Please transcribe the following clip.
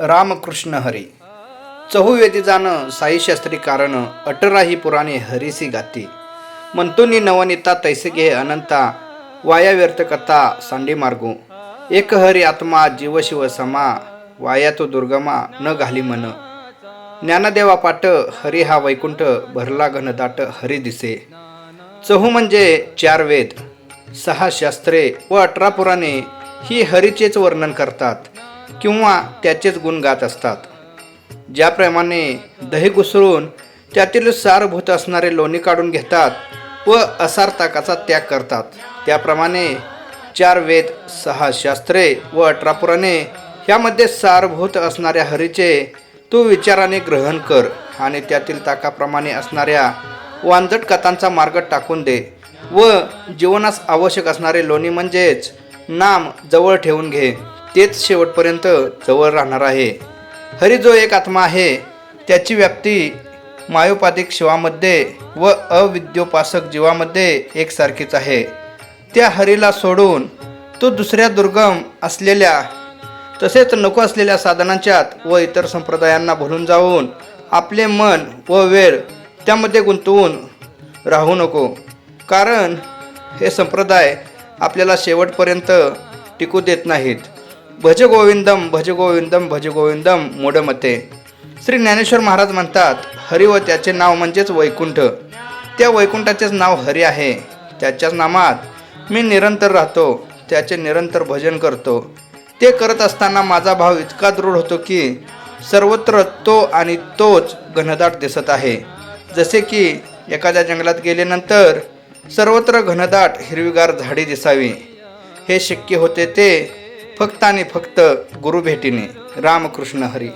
रामकृष्ण हरी. चहुवेदी जाणं साई शास्त्री कारण अटराही पुराणे हरिसी गाती. मंतुनी नवनीता तैसे घे अनंता वाया व्यर्थ कथा सांडी मार्गू. एक हरी आत्मा जीव शिव समा वाया तो दुर्गमा न घाली मन. ज्ञानदेवा पाट हरी हा वैकुंठ भरला घनदाट हरी दिसे. चहू म्हणजे चार वेद सहा शास्त्रे व अठरा पुराणे ही हरीचेच वर्णन करतात. किंवा त्याचेच गुण गात असतात. ज्याप्रमाणे दही घुसळून त्यातील सारभूत असणारे लोणी काढून घेतात व असार ताकाचा त्याग करतात. त्याप्रमाणे चार वेद सहा शास्त्रे व अठरा पुराणे ह्यामध्ये सारभूत असणाऱ्या हरीचे तू विचाराने ग्रहण कर आणि त्यातील ताकाप्रमाणे असणाऱ्या वांजट कथांचा मार्ग टाकून दे व जीवनास आवश्यक असणारे लोणी म्हणजेच नाम जवळ ठेवून घे. तेच शेवटपर्यंत जवळ राहणार आहे. हरी जो एक आत्मा आहे त्याची व्याप्ती मायोपाधिक शिवामध्ये व अविद्योपासक जीवामध्ये एकसारखीच आहे. त्या हरीला सोडून तो दुसऱ्या दुर्गम असलेल्या तसेच नको असलेल्या साधनांच्यात व इतर संप्रदायांना भरून जाऊन आपले मन व वेळ त्यामध्ये गुंतवून राहू नको. कारण हे संप्रदाय आपल्याला शेवटपर्यंत टिकू देत नाहीत. भज गोविंदम भज गोविंदम भज गोविंदम मोडमते श्री ज्ञानेश्वर महाराज म्हणतात हरी व त्याचे नाव म्हणजेच वैकुंठ. त्या वैकुंठाचेच नाव हरी आहे. त्याच्याच नामात मी निरंतर राहतो त्याचे निरंतर भजन करतो. ते करत असताना माझा भाव इतका दृढ होतो की सर्वत्र तो आणि तोच घनदाट दिसत आहे. जसे की एखाद्या जंगलात गेल्यानंतर सर्वत्र घनदाट हिरवीगार झाडी दिसावी. हे शक्य होते ते फक्त आणि फक्त गुरुभेटीने रामकृष्ण हरी.